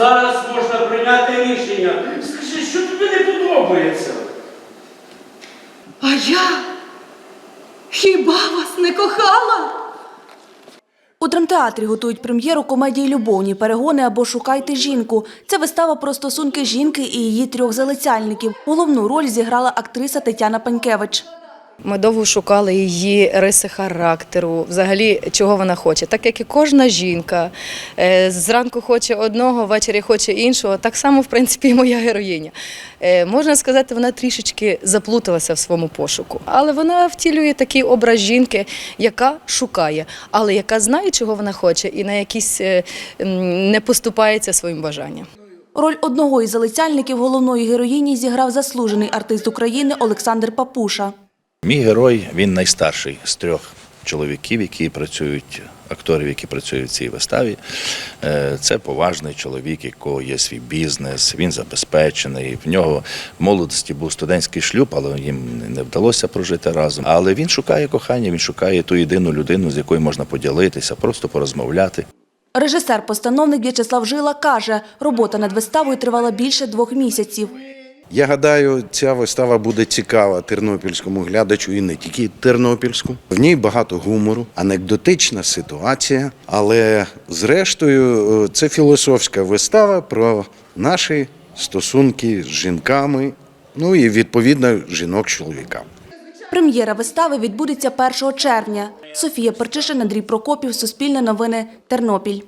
зараз можна прийняти рішення. Скажи, що тобі не подобається? А я хіба вас не кохала? У драмтеатрі готують прем'єру комедії Любовні перегони або Шукайте жінку. Це вистава про стосунки жінки і її трьох залицяльників. Головну роль зіграла актриса Тетяна Панькевич. Ми довго шукали її риси характеру, взагалі чого вона хоче. Так як і кожна жінка е, зранку хоче одного, ввечері хоче іншого. Так само, в принципі, і моя героїня. Е, Можна сказати, вона трішечки заплуталася в своєму пошуку, але вона втілює такий образ жінки, яка шукає, але яка знає, чого вона хоче, і на якісь е, не поступається своїм бажанням. Роль одного із залицяльників головної героїні зіграв заслужений артист України Олександр Папуша. Мій герой він найстарший з трьох чоловіків, які працюють, акторів, які працюють в цій виставі. Е, Це поважний чоловік, якого є свій бізнес, він забезпечений. В нього в молодості був студентський шлюб, але їм не вдалося прожити разом. Але він шукає кохання, він шукає ту єдину людину, з якою можна поділитися, просто порозмовляти. Режисер-постановник В'ячеслав Жила каже, робота над виставою тривала більше двох місяців. Я гадаю, ця вистава буде цікава тернопільському глядачу і не тільки тернопільську. В ній багато гумору, анекдотична ситуація, але зрештою е, це філософська вистава про наші стосунки з жінками, ну і відповідно жінок з. Прем'єра вистави відбудеться 1 червня. Софія Перчишин, Андрій Прокопів, Суспільне новини, Тернопіль.